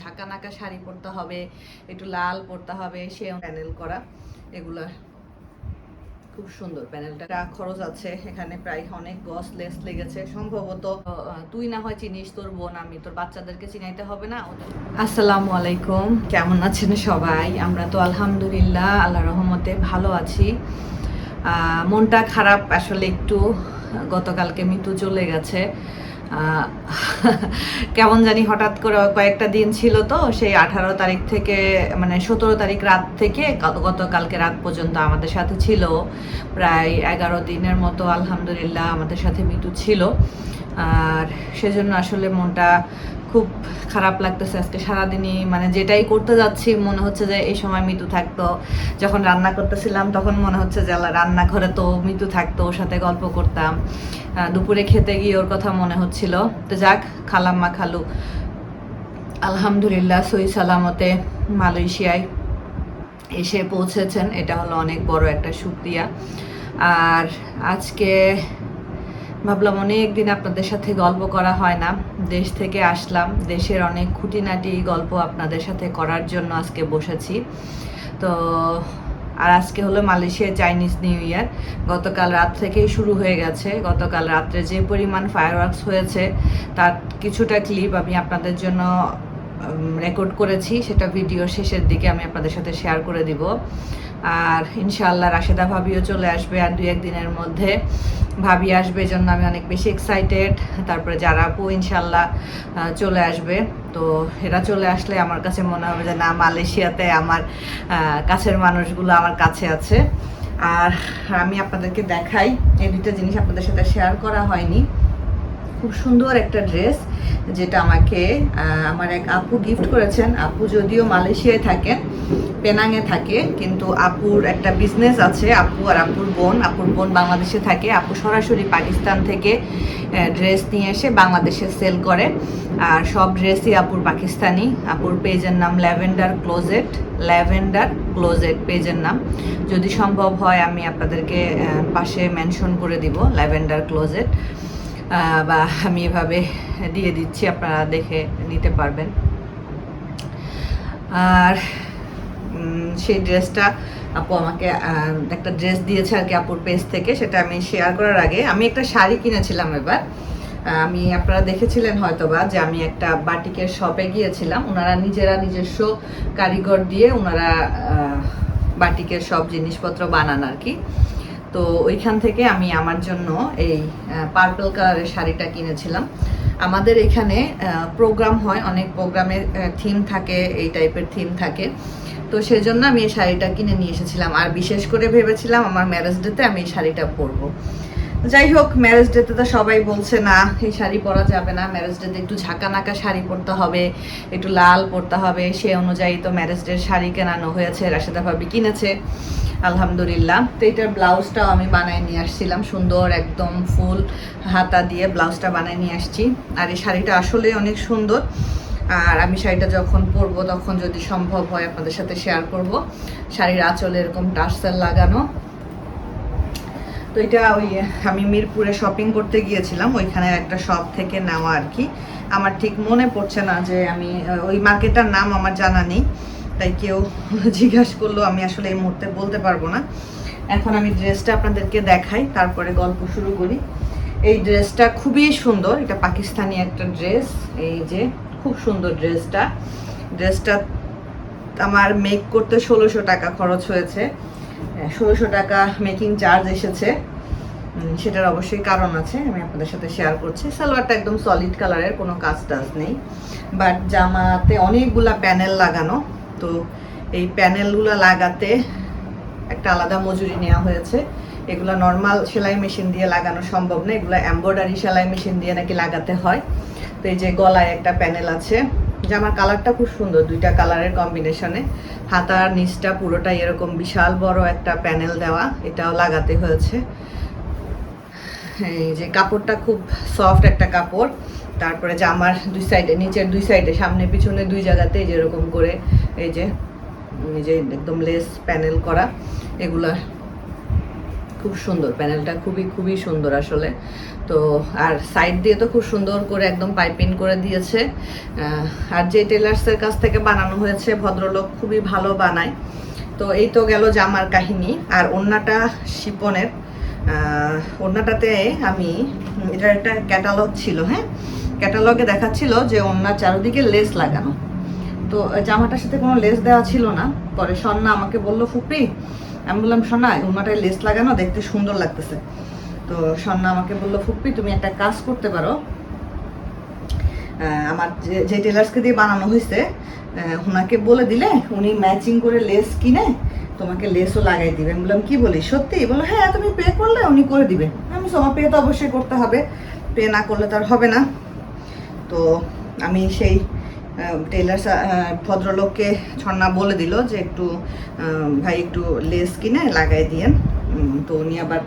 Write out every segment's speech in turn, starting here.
ঝাঁকা নাকা শাড়ি পরতে হবে, একটু লাল পরতে হবে, সে প্যানেল করা, এগুলা খুব সুন্দর প্যানেলটা। খরচ আছে এখানে প্রায় অনেক গস লেস লেগেছে। সম্ভবত তুই না হয় চিনিস, তোর বোন, আমি, তোর বাচ্চাদেরকে চিনাইতে হবে না? আসসালামু আলাইকুম। কেমন আছেন সবাই? আমরা তো আলহামদুলিল্লাহ, আল্লাহ রহমতে ভালো আছি। মনটা খারাপ আসলে একটু, গতকালকে মৃত্যু চলে গেছে। কেমন জানি হঠাৎ করে কয়েকটা দিন ছিল তো, সেই আঠারো তারিখ থেকে মানে সতেরো তারিখ রাত থেকে গত- গতকালকে রাত পর্যন্ত আমাদের সাথে ছিল। প্রায় এগারো দিনের মতো আলহামদুলিল্লাহ আমাদের সাথে মৃত্যু ছিল। আর সেজন্য আসলে মনটা খুব খারাপ লাগতেছে আজকে সারাদিনই। মানে যেটাই করতে যাচ্ছি, মনে হচ্ছে যে এই সময় মৃত্যু থাকতো। যখন রান্না করতেছিলাম, তখন মনে হচ্ছে যে রান্নাঘরে তো মৃত্যু থাকতো, ওর সাথে গল্প করতাম। দুপুরে খেতে গিয়ে ওর কথা মনে হচ্ছিল। তো যাক খালাম্মা খালু। আলহামদুলিল্লাহ, সই সালামতে মালয়েশিয়ায় এসে পৌঁছেছেন। এটা হলো অনেক বড় একটা সুক্রিয়া। আর আজকে ভাবলাম অনেক দিন আপনাদের সাথে গল্প করা হয় না। দেশ থেকে আসলাম। দেশের অনেক খুঁটিনাটি গল্প আপনাদের সাথে করার জন্য আজকে বসেছি। তো, আর আজকে হলো মালয়েশিয়ার চাইনিজ নিউ ইয়ার। গতকাল রাত থেকেই শুরু হয়ে গেছে। গতকাল রাত্রে যে পরিমাণ ফায়ারওয়ার্কস হয়েছে, তার কিছুটা ক্লিপ আমি আপনাদের জন্য রেকর্ড করেছি। সেটা ভিডিও শেষের দিকে আমি আপনাদের সাথে শেয়ার করে দিব। আর ইনশাআল্লাহ রাশেদা ভাবিও চলে আসবে আর দুই একদিনের মধ্যে। ভাবি আসবে জন্য আমি অনেক বেশি এক্সাইটেড তারপরে যারা আপু ইনশাল্লাহ চলে আসবে। তো এরা চলে আসলে আমার কাছে মনে হবে যে না, মালয়েশিয়াতে আমার কাছের মানুষগুলো আমার কাছে আছে। আর আমি আপনাদেরকে দেখাই, এই দুইটা জিনিস আপনাদের সাথে শেয়ার করা হয়নি। খুব সুন্দর একটা ড্রেস, যেটা আমাকে আমার এক আপু গিফট করেছেন। আপু যদিও মালয়েশিয়ায় থাকেন পেনাঙে থাকে, কিন্তু আপুর একটা বিজনেস আছে, আপু আর আপুর বোন। আপুর বোন বাংলাদেশে থাকে, আপু সরাসরি পাকিস্তান থেকে ড্রেস নিয়ে এসে বাংলাদেশে সেল করে। আর সব ড্রেসই আপুর পাকিস্তানি। আপুর পেজের নাম ল্যাভেন্ডার ক্লোজেট ল্যাভেন্ডার ক্লোজেট পেজের নাম। যদি সম্ভব হয়, আমি আপনাদেরকে পাশে মেনশন করে দিব ল্যাভেন্ডার ক্লোজেট বা আমি এভাবে দিয়ে দিচ্ছি, আপনারা দেখে নিতে পারবেন। আর সেই ড্রেসটা আপু আমাকে একটা ড্রেস দিয়েছে আর কি আপুর পেজ থেকে, সেটা আমি শেয়ার করার আগে। আমি একটা শাড়ি কিনেছিলাম এবার। আমি, আপনারা দেখেছিলেন হয়তোবা যে আমি একটা বাটিকের শপে গিয়েছিলাম। ওনারা নিজেরা নিজস্ব কারিগর দিয়ে ওনারা বাটিকের সব জিনিসপত্র বানান আর কি। তো ওইখান থেকে আমি আমার জন্য এই পার্পল কালারের শাড়িটা কিনেছিলাম। আমাদের এখানে প্রোগ্রাম হয়, অনেক প্রোগ্রামের থিম থাকে, এই টাইপের থিম থাকে। তো সেই জন্য আমি এই শাড়িটা কিনে নিয়ে এসেছিলাম। আর বিশেষ করে ভেবেছিলাম আমার ম্যারেজ ডেতে আমি এই শাড়িটা পরবো। যাই হোক ম্যারেজ ডেতে তো সবাই বলছে, না, এই শাড়ি পরা যাবে না। ম্যারেজ ডেতে একটু ঝাঁকা নাকা শাড়ি পরতে হবে, একটু লাল পরতে হবে। সে অনুযায়ী তো ম্যারেজ ডের শাড়ি কেনানো হয়েছে, রাশেদা ভাবি কিনেছে, আলহামদুলিল্লাহ। তো এটার ব্লাউজটাও আমি বানায় নিয়ে আসছিলাম, সুন্দর একদম ফুল হাতা দিয়ে ব্লাউজটা বানায় নিয়ে আসছি। আর এই শাড়িটা আসলে অনেক সুন্দর। আর আমি শাড়িটা যখন পরবো, তখন যদি সম্ভব হয় আপনাদের সাথে শেয়ার করব। শাড়ির আঁচলে এরকম টার্সেল লাগানো। তো এটা ওই, আমি মিরপুরে শপিং করতে গিয়েছিলাম, ওইখানে একটা শপ থেকে নেওয়া আর কি। আমার ঠিক মনে পড়ছে না যে আমি ওই মার্কেটটার নাম আমার জানা নেই। তাই কেউ জিজ্ঞাসা করল, আমি আসলে এই মুহূর্তে বলতে পারব না। এখন আমি ড্রেসটা আপনাদেরকে দেখাই, তারপরে গল্প শুরু করি। এই ড্রেসটা খুবই সুন্দর, এটা পাকিস্তানি একটা ড্রেস, এই যে। খুব সুন্দর ড্রেসটা। ড্রেসটা আমার মেক করতে ষোলোশো টাকা খরচ হয়েছে। ষোলোশো টাকা মেকিং চার্জ এসেছে। সেটার অবশ্যই কারণ আছে, আমি আপনাদের সাথে শেয়ার করছি। সালোয়ারটা একদম সলিড কালারের কোনো কাজ টাজ নেই। বাট জামাতে অনেকগুলা প্যানেল লাগানো। তো এই প্যানেলগুলো লাগাতে একটা আলাদা মজুরি নেওয়া হয়েছে। এগুলো নর্মাল সেলাই মেশিন দিয়ে লাগানো সম্ভব না। এগুলো এমব্রয়ডারি সেলাই মেশিন দিয়ে নাকি লাগাতে হয়। এই যে গলায় একটা প্যানেল আছে জামার কালারটা খুব সুন্দর দুইটা কালারের কম্বিনেশনে। হাতার নিচটা পুরোটাই এরকম বিশাল বড় একটা প্যানেল দেওয়া, এটাও লাগাতে হয়েছে। এই যে কাপড়টা খুব সফট একটা কাপড়, তারপরে জামার দুই সাইডে, নিচের দুই সাইডে, সামনে পিছনে দুই জায়গাতে এই যে এরকম করে এই যে এই যে একদম লেস প্যানেল করা, এগুলা খুব সুন্দর প্যানেলটা খুবই খুবই সুন্দর আসলে। তো আর সাইড দিয়ে তো খুব সুন্দর করে একদম পাইপিং করে দিয়েছে। আর যে টেলার্সের কাছ থেকে বানানো হয়েছে ভদ্রলোক খুবই ভালো বানায়। তো এই তো গেল জামার কাহিনী। আর ওন্নাটা শিপনের আহ, ওড়নাটাতে আমি এটার একটা ক্যাটালগ ছিল হ্যাঁ? ক্যাটালগে দেখাচ্ছিল যে ওড়নার চারিদিকে লেস লাগানো। তো জামাটার সাথে কোনো লেস দেওয়া ছিল না। পরে সন্না আমাকে বলল ফুপি আমি বললাম, সোনা ওড়নাটায় লেস লাগানো, দেখতে সুন্দর লাগতেছে। তো সন্না আমাকে বলল ফুপি তুমি একটা কাজ করতে পারো। আমার যে টেলার্সকে দিয়ে বানানো হয়েছে ওনাকে বলে দিলে, উনি ম্যাচিং করে লেস কিনে তোমাকে লেসও লাগাই দিবে। আমি বললাম, কি বলি সত্যি? বলল হ্যাঁ তুমি পে করলে উনি করে দিবে। আমি তোমার পে তো অবশ্যই করতে হবে। পে না করলে তো আর হবে না। তো আমি সেই টেলার ভদ্রলোককে ছন্না বলে দিল যে একটু ভাই একটু লেস কিনে লাগাই দিয়েন। তো উনি আবার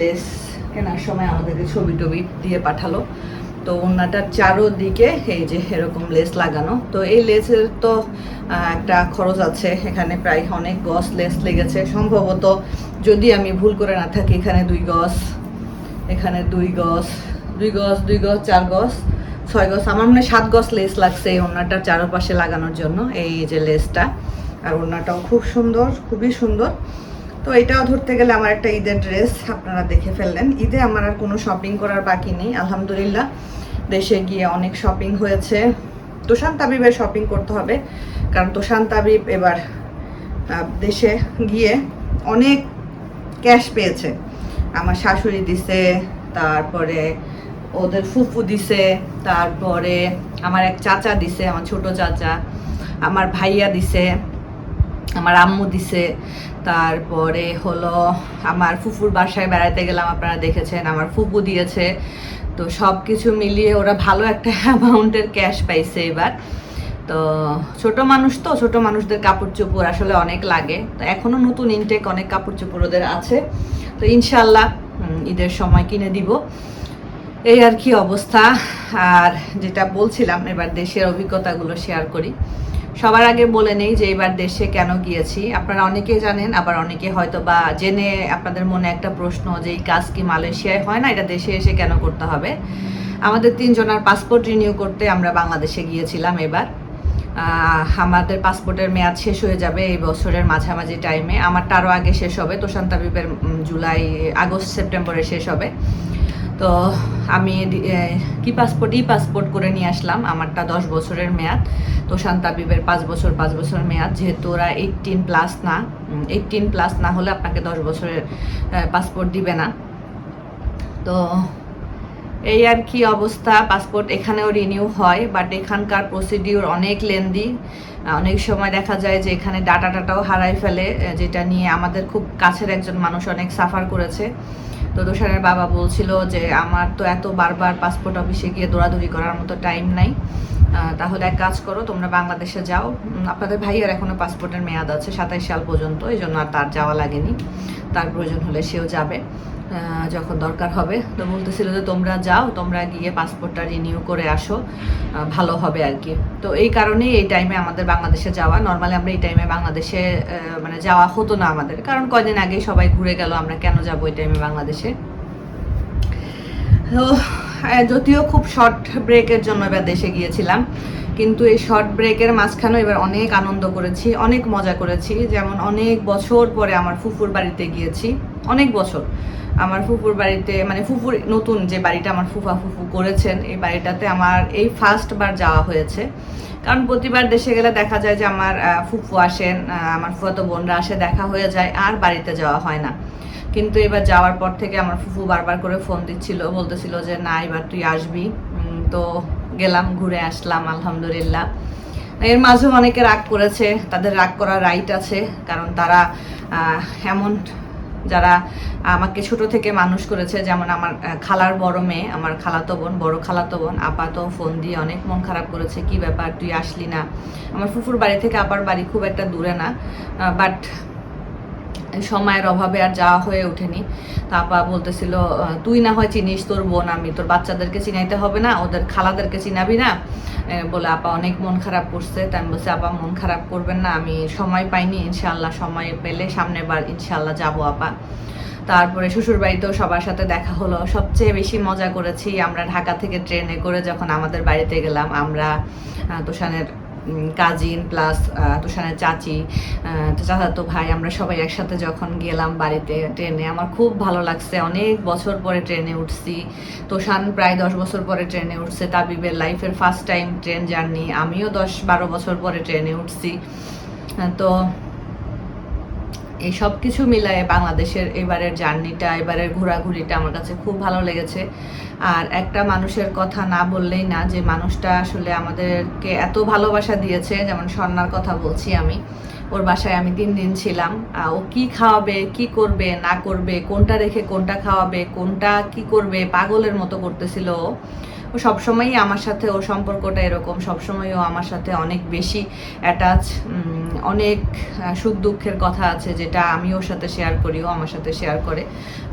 লেস কেনার সময় আমাদেরকে ছবি টবি দিয়ে পাঠালো। তো ওনাটার চারোদিকে এই যে এরকম লেস লাগানো। তো এই লেসের তো একটা খরচ আছে। এখানে প্রায় অনেক গজ লেস লেগেছে। সম্ভবত যদি আমি ভুল করে না থাকি, এখানে দুই গজ, এখানে দুই গজ দুই গজ দুই গজ, চার গজ। ছয় গজ আমার মনে সাত গজ লেস লাগছে এই ওড়নাটার চারপাশে লাগানোর জন্য, এই যে লেসটা। আর ওড়নাটাও খুব সুন্দর, খুবই সুন্দর। তো এটাও ধরতে গেলে আমার একটা ঈদের ড্রেস, আপনারা দেখে ফেললেন। ঈদে আমার আর কোনো শপিং করার বাকি নেই, আলহামদুলিল্লাহ। দেশে গিয়ে অনেক শপিং হয়েছে। তোষান তাবিবের শপিং করতে হবে, কারণ তোষান তাবিব এবার দেশে গিয়ে অনেক ক্যাশ পেয়েছে। আমার শাশুড়ি দিছে, তারপরে ওদের ফুফু দিছে, তারপরে আমার এক চাচা দিছে, আমার ছোট চাচা, আমার ভাইয়া দিছে, আমার আম্মু দিছে, তারপরে হলো আমার ফুফুর বাসায় বেড়াতে গেলাম, আপনারা দেখেছেন, আমার ফুপু দিয়েছে। তো সব কিছু মিলিয়ে ওরা ভালো একটা অ্যামাউন্টের ক্যাশ পাইছে এবার। তো ছোট মানুষ তো, ছোট মানুষদের কাপড় চোপড় আসলে অনেক লাগে। তো এখনও নতুন ইনটেক অনেক কাপড় চোপড় ওদের আছে। তো ইনশাল্লাহ ঈদের সময় কিনে দিব। এই আর কি অবস্থা? আর যেটা বলছিলাম, এবার দেশের অভিজ্ঞতাগুলো শেয়ার করি। সবার আগে বলে নেই যে এবার দেশে কেন গিয়েছি। আপনারা অনেকেই জানেন, আবার অনেকে হয়তো বা জেনে আপনাদের মনে একটা প্রশ্ন যে এই কাজ কি মালয়েশিয়ায় হয় না? এটা দেশে এসে কেন করতে হবে? আমাদের তিনজনের পাসপোর্ট রিনিউ করতে আমরা বাংলাদেশে গিয়েছিলাম এবার। আমাদের পাসপোর্টের মেয়াদ শেষ হয়ে যাবে এই বছরের মাঝামাঝি টাইমে আমারটা আরও আগে শেষ হবে তোষান তাবিবের জুলাই, আগস্ট, সেপ্টেম্বরে শেষ হবে। তো আমি কি পাসপোর্ট ই পাসপোর্ট করে নিয়ে আসলাম, আমারটা দশ বছরের মেয়াদ। তো শান্তাবিবের পাঁচ বছর পাঁচ বছর মেয়াদ, যেহেতু ওরা এইটিন প্লাস না এইটিন প্লাস না হলে আপনাকে দশ বছরের পাসপোর্ট দিবে না। তো এই আর কি অবস্থা পাসপোর্ট এখানেও রিনিউ হয় বাট এখানকার প্রসিডিউর অনেক লেন্দি অনেক সময় দেখা যায় যে এখানে ডাটা টাটাও হারাই ফেলে যেটা নিয়ে আমাদের খুব কাছের একজন মানুষ অনেক সাফার করেছে। তো দোষারের বাবা বলছিল যে, আমার তো এত বারবার পাসপোর্ট অফিসে গিয়ে দৌড়াদৌড়ি করার মতো টাইম নাই। তাহলে এক কাজ করো, তোমরা বাংলাদেশে যাও। আপনাদের ভাইয়ের এখনও পাসপোর্টের মেয়াদ আছে, সাতাইশ সাল পর্যন্ত এই জন্য আর তার যাওয়া লাগেনি। তার প্রয়োজন হলে সেও যাবে। যখন দরকার হবে। তো বলতেছিল যে, তোমরা যাও, তোমরা গিয়ে পাসপোর্টটা রিনিউ করে আসো। ভালো হবে আর কি। তো এই কারণেই এই টাইমে আমাদের বাংলাদেশে যাওয়া। নর্মালি আমরা এই টাইমে বাংলাদেশে মানে যাওয়া হতো না আমাদের। কারণ কয়দিন আগে সবাই ঘুরে গেল, আমরা কেন যাব এই টাইমে বাংলাদেশে? তো যদিও খুব শর্ট ব্রেকের জন্য এবার দেশে গিয়েছিলাম। কিন্তু এই শর্ট ব্রেকের মাঝখানেও এবার অনেক আনন্দ করেছি, অনেক মজা করেছি। যেমন অনেক বছর পরে আমার ফুফুর বাড়িতে গিয়েছি। অনেক বছর। আমার ফুফুর বাড়িতে মানে ফুফুর নতুন যে বাড়িটা আমার ফুফা ফুফু করেছেন, এই বাড়িটাতে আমার এই ফার্স্ট বার যাওয়া হয়েছে। কারণ প্রতিবার দেশে গেলে দেখা যায় যে আমার ফুফু আসেন আমার ফুফাতো বোনরা আসে, দেখা হয়ে যায়, আর বাড়িতে যাওয়া হয় না। কিন্তু এবার যাওয়ার পর থেকে আমার ফুফু বারবার করে ফোন দিচ্ছিল, বলতেছিল যে, না, এবার তুই আসবি। তো গেলাম, ঘুরে আসলাম, আলহামদুলিল্লাহ। এর মাঝে অনেকে রাগ করেছে, তাদের রাগ করার রাইট আছে, কারণ তারা এমন যারা আমাকে ছোট থেকে মানুষ করেছে, যেমন আমার খালার বড় মেয়ে, আমার খালাতো বোন, বড় খালাতো বোন আপাত ফোন দিয়ে অনেক মন খারাপ করেছে, কি ব্যাপার, তুই আসলি না? আমার ফুফুর বাড়ি থেকে আপার বাড়ি খুব একটা দূরে না বাট সময়ের অভাবে আর যাওয়া হয়ে ওঠেনি। তা আপা বলতেছিল তুই না হয় চিনিস তোর বোন আমি, তোর বাচ্চাদেরকে চিনাইতে হবে না, ওদের খালাদেরকে চিনাবি না? বলে, আপা অনেক মন খারাপ করছে। তাই আমি বলছি, আপা মন খারাপ করবেন না, আমি সময় পাইনি ইনশাল্লাহ সময় পেলে সামনের বার ইনশাল্লাহ যাব, আপা। তারপরে শ্বশুর বাড়িতেও সবার সাথে দেখা হলো। সবচেয়ে বেশি মজা করেছি আমরা ঢাকা থেকে ট্রেনে করে যখন আমাদের বাড়িতে গেলাম, আমরা তোষানের কাজিন প্লাস তুষানের চাচি তো চাচাতো ভাই, আমরা সবাই একসাথে যখন গেলাম বাড়িতে ট্রেনে, আমার খুব ভালো লাগছে। অনেক বছর পরে ট্রেনে উঠছি। তোষান প্রায় দশ বছর পরে ট্রেনে উঠছে। তাবিবের লাইফের ফার্স্ট টাইম ট্রেন জার্নি আমিও দশ বারো বছর পরে ট্রেনে উঠছি। তো এই সব কিছু মিলায়ে বাংলাদেশের এবারের জার্নিটা, এবারের ঘোরাঘুরিটা আমার কাছে খুব ভালো লেগেছে। আর একটা মানুষের কথা না বললেই না, যে মানুষটা আসলে আমাদেরকে এত ভালোবাসা দিয়েছে, যেমন স্বর্ণার কথা বলছি আমি, ওর বাসায় আমি তিন দিন ছিলাম। ও কি খাওয়াবে, কি করবে, না করবে, কোনটা রেখে কোনটা খাওয়াবে, কোনটা কি করবে, পাগলের মতো করতেছিল ও। ও সবসময়ই আমার সাথে ওর সম্পর্কটা এরকম, সবসময় ও আমার সাথে অনেক বেশি অ্যাটাচ অনেক সুখ দুঃখের কথা আছে যেটা আমি ওর সাথে শেয়ার করি, ও আমার সাথে শেয়ার করে।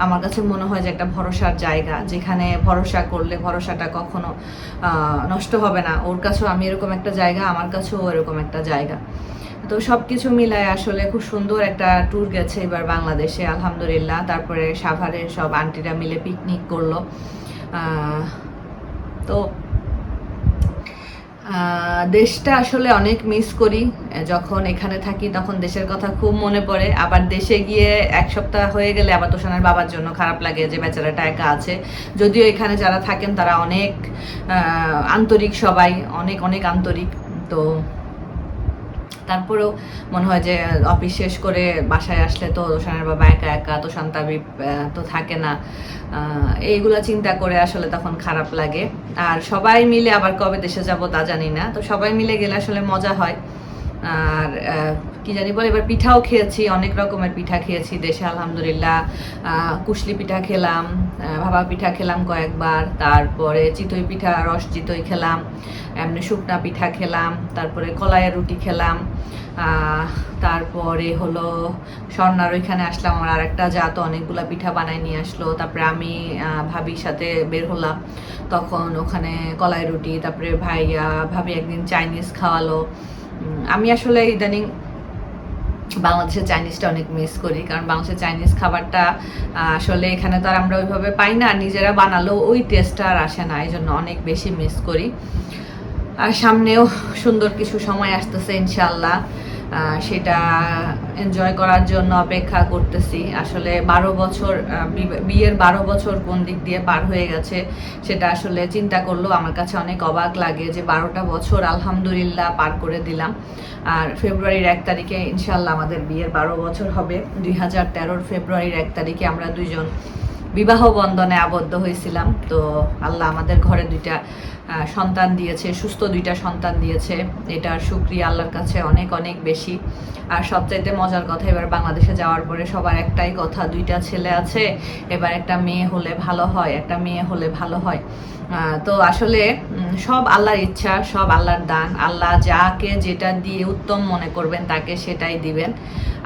আমার কাছে মনে হয় যে একটা ভরসার জায়গা, যেখানে ভরসা করলে ভরসাটা কখনো নষ্ট হবে না। ওর কাছেও আমি এরকম একটা জায়গা, আমার কাছেও এরকম একটা জায়গা। তো সব কিছু মিলায় আসলে খুব সুন্দর একটা ট্যুর গেছে এবার বাংলাদেশে, আলহামদুলিল্লাহ। তারপরে সাভারের সব আন্টিরা মিলে পিকনিক করল। তো দেশটা আসলে অনেক মিস করি। যখন এখানে থাকি তখন দেশের কথা খুব মনে পড়ে। আবার দেশে গিয়ে এক সপ্তাহ হয়ে গেলে আবার তোষানের বাবার জন্য খারাপ লাগে যে বেচারাটা একা আছে। যদিও এখানে যারা থাকেন তারা অনেক আন্তরিক সবাই, অনেক অনেক আন্তরিক। তো তারপরেও মনে হয় যে অফিস শেষ করে বাসায় আসলে তো তোষানের বাবা একা একা তো সন্তাবি তো থাকে না। এইগুলো চিন্তা করে আসলে তখন খারাপ লাগে। আর সবাই মিলে আবার কবে দেশে যাব তা জানি না। তো সবাই মিলে গেলে আসলে মজা হয়। আর কি জানি বলে, এবার পিঠাও খেয়েছি, অনেক রকমের পিঠা খেয়েছি, দেশে আলহামদুলিল্লাহ কুশলি পিঠা খেলাম ভাপা পিঠা খেলাম কয়েকবার, তারপরে চিতই পিঠা, রস চিতই খেলাম, এমনি শুকনা পিঠা খেলাম, তারপরে কলাইয়ের রুটি খেলাম তারপরে হলো স্বর্ণার ওইখানে আসলাম, আমার আর একটা জাত, অনেকগুলা পিঠা বানায় নিয়ে আসলো, তারপরে আমি ভাবির সাথে বের হলাম, তখন ওখানে কলাই রুটি, তারপরে ভাইয়া, ভাবি একদিন চাইনিজ খাওয়ালো আমি আসলে ইদানিং বাংলাদেশের চাইনিজটা অনেক মিস করি, কারণ বাংলাদেশের চাইনিজ খাবারটা আসলে এখানে তো আর আমরা ওইভাবে পাই না নিজেরা বানালেও ওই টেস্টটা আর আসে না এই জন্য অনেক বেশি মিস করি। আর সামনেও সুন্দর কিছু সময় আসতেছে ইনশাল্লাহ সেটা এনজয় করার জন্য অপেক্ষা করতেছি। আসলে বারো বছর বিয়ের বারো বছর কোন দিক দিয়ে পার হয়ে গেছে সেটা আসলে চিন্তা করলেও আমার কাছে অনেক অবাক লাগে যে বারোটা বছর আলহামদুলিল্লাহ পার করে দিলাম। আর ফেব্রুয়ারির এক তারিখে ইনশাল্লাহ আমাদের বিয়ের বারো বছর হবে। দুই হাজার তেরোর ফেব্রুয়ারির এক তারিখে আমরা দুইজন বিবাহ বন্ধনে আবদ্ধ হয়েছিলাম। তো আল্লাহ আমাদের ঘরে দুইটা সন্তান দিয়েছে, সুস্থ দুইটা সন্তান দিয়েছে। এটার সুক্রিয়া আল্লাহর কাছে অনেক অনেক বেশি। আর সবচাইতে মজার কথা, এবার বাংলাদেশে যাওয়ার পরে সবার একটাই কথা, দুইটা ছেলে আছে, এবার একটা মেয়ে হলে ভালো হয়, একটা মেয়ে হলে ভালো হয়। তো আসলে সব আল্লাহর ইচ্ছা, সব আল্লাহর দান। আল্লাহ যাকে যেটা দিয়ে উত্তম মনে করবেন, তাকে সেটাই দিবেন।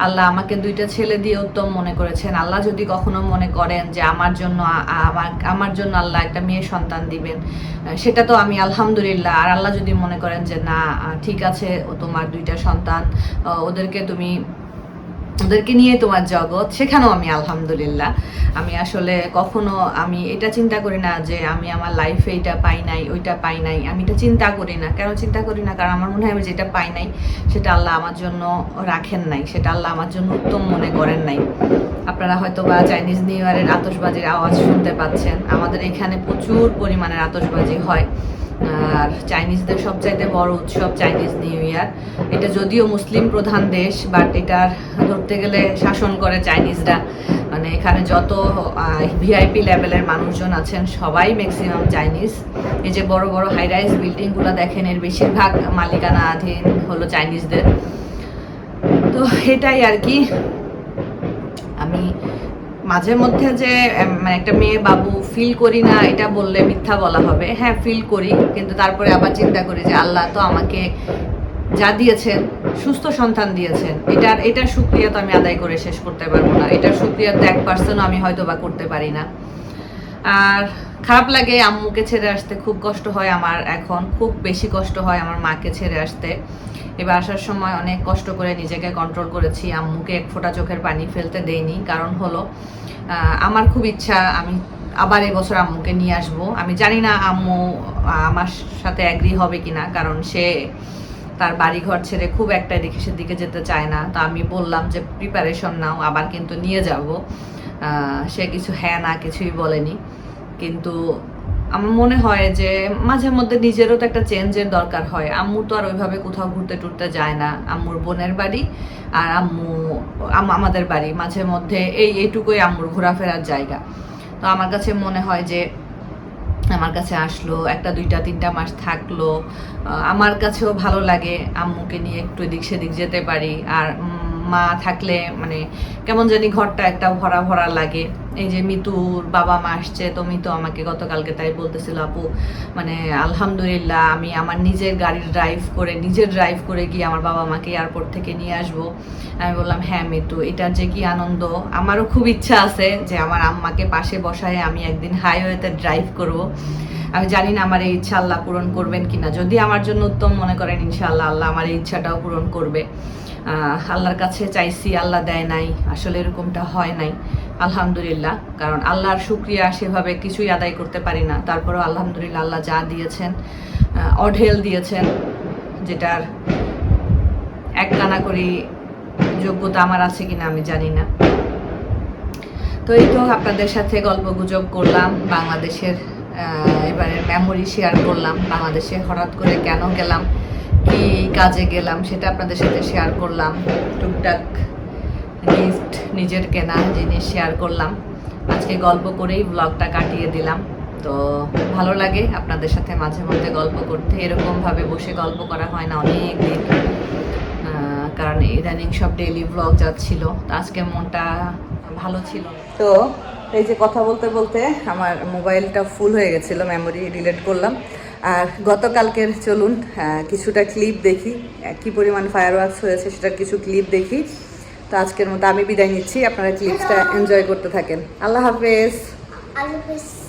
আল্লাহ আমাকে দুইটা ছেলে দিয়ে উত্তম মনে করেছেন। আল্লাহ যদি কখনো মনে করেন যে আমার জন্য আমার আমার জন্য আল্লাহ একটা মেয়ে সন্তান দিবেন সেটা তো আমি আলহামদুলিল্লাহ। আর আল্লাহ যদি মনে করেন যে, না ঠিক আছে তোমার দুইটা সন্তান ওদেরকে তুমি ওদেরকে নিয়ে তোমার জগৎ, সেখানেও আমি আলহামদুলিল্লাহ। আমি আসলে কখনো আমি এটা চিন্তা করি না যে আমি আমার লাইফে এটা পাই নাই, ওইটা পাই নাই। আমি এটা চিন্তা করি না। কেন চিন্তা করি না? কারণ আমার মনে হয় আমি যেটা পাই নাই, সেটা আল্লাহ আমার জন্য রাখেন নাই। সেটা আল্লাহ আমার জন্য উত্তম মনে করেন নাই। আপনারা হয়তো বা চাইনিজ নিউ ইয়ারের আতশবাজির আওয়াজ শুনতে পাচ্ছেন। আমাদের এখানে প্রচুর পরিমাণের আতশবাজি হয়। আর চাইনিজদের সবচাইতে বড় উৎসব চাইনিজ নিউ ইয়ার এটা যদিও মুসলিম প্রধান দেশ বাট এটার ধরতে গেলে শাসন করে চাইনিজরা মানে এখানে যত ভিআইপি লেভেলের মানুষজন আছেন, সবাই ম্যাক্সিমাম চাইনিজ এই যে বড় বড় হাই রাইজ বিল্ডিংগুলো দেখেন, এর বেশিরভাগ মালিকানাধীন হলো চাইনিজদের তো এটাই আর কি। আমি মাঝে মধ্যে যে মানে একটা মেয়ে বাবু ফিল করি না, এটা বললে মিথ্যা বলা হবে। হ্যাঁ ফিল করি, কিন্তু তারপরে আবার চিন্তা করি যে আল্লাহ তো আমাকে যা দিয়েছেন, সুস্থ সন্তান দিয়েছেন, এটার এটার সুক্রিয়া তো আমি আদায় করে শেষ করতে পারব না। এটার সুক্রিয়া তো এক পার্সেন্টও আমি হয়তো বা করতে পারি না। আর খারাপ লাগে, আম্মুকে ছেড়ে আসতে খুব কষ্ট হয় আমার এখন, খুব বেশি কষ্ট হয় আমার মাকে ছেড়ে আসতে। এবার আসার সময় অনেক কষ্ট করে নিজেকে কন্ট্রোল করেছি। আম্মুকে এক ফোঁটা চোখের পানি ফেলতে দেইনি। কারণ হলো আমার খুব ইচ্ছা আমি আবার এবছর আম্মুকে নিয়ে আসব। আমি জানি না আম্মু আমার সাথে অ্যাগ্রি হবে কি না কারণ সে তার বাড়ি ঘর ছেড়ে খুব একটা এদিকে সেদিকে যেতে চায় না। তো আমি বললাম যে প্রিপারেশন নাও, আবার কিন্তু নিয়ে যাব। সে কিছু হ্যাঁ না, কিছুই বলেনি। কিন্তু আমার মনে হয় যে মাঝে মধ্যে নিজেরও তো একটা চেঞ্জের দরকার হয়। আম্মু তো আর ওইভাবে কোথাও ঘুরতে টুরতে যায় না। আম্মুর বোনের বাড়ি আর আম্মু আমাদের বাড়ি। মাঝে মধ্যে এই, এইটুকুই আম্মুর ঘোরাফেরার জায়গা। তো আমার কাছে মনে হয় যে আমার কাছে আসলো, একটা, দুইটা, তিনটা মাস থাকল। আমার কাছেও ভালো লাগে আম্মুকে নিয়ে একটু এদিক সেদিক যেতে পারি। আর মা থাকলে মানে কেমন জানি ঘরটা একটা ভরা ভরা লাগে। এই যে মিতুর বাবা মা আসছে, তো মিতু আমাকে গতকালকে তাই বলতেছিল, আপু মানে আলহামদুলিল্লাহ আমি আমার নিজের গাড়ির ড্রাইভ করে, নিজের ড্রাইভ করে গিয়ে আমার বাবা মাকে এয়ারপোর্ট থেকে নিয়ে আসব। আমি বললাম হ্যাঁ মিতু এটার যে কি আনন্দ। আমারও খুব ইচ্ছা আছে যে আমার আম্মাকে পাশে বসায় আমি একদিন হাইওয়েতে ড্রাইভ করব। আমি জানি না আমার এই ইচ্ছা আল্লাহ পূরণ করবেন কিনা। যদি আমার জন্য উত্তম মনে করেন, ইনশাআল্লাহ আল্লাহ আমার এই ইচ্ছাটাও পূরণ করবে। আল্লাহর কাছে চাইছি, আল্লাহ দেয় নাই। আসলে এরকমটা হয় নাই। আলহামদুলিল্লাহ, কারণ আল্লাহর শুক্রিয়া সেভাবে কিছুই আদায় করতে পারি না। তারপরেও আলহামদুলিল্লাহ আল্লাহ যা দিয়েছেন অঢেল দিয়েছেন, যেটার এক কানা করি যোগ্যতা আমার আছে কিনা আমি জানি না। তো এই তো আপনাদের সাথে গল্প গুজব করলাম, বাংলাদেশের এবারে মেমোরি শেয়ার করলাম, বাংলাদেশে হঠাৎ করে কেন গেলাম কি কাজে গেলাম সেটা আপনাদের সাথে শেয়ার করলাম। টুকটাক গিফট নিজের কেনা জিনিস শেয়ার করলাম। আজকে গল্প করেই ব্লগটা কাটিয়ে দিলাম। তো ভালো লাগে আপনাদের সাথে মাঝে মধ্যে গল্প করতে। এরকমভাবে বসে গল্প করা হয় না অনেক দিন। কারণ ইদানিং সব ডেইলি ব্লগ যাচ্ছিল। তো আজকে মনটা ভালো ছিল। তো এই যে কথা বলতে বলতে আমার মোবাইলটা ফুল হয়ে গেছিল মেমোরি ডিলিট করলাম। আর গতকালকের চলুন কিছুটা ক্লিপ দেখি। কি পরিমাণ ফায়ার ওয়ার্কস হয়েছে সেটার কিছু ক্লিপ দেখি। তো আজকের মতো আমি বিদায় নিচ্ছি। আপনারা ক্লিপসটা এনজয় করতে থাকেন। আল্লাহ হাফেজ। আল্লাহ পেস্ট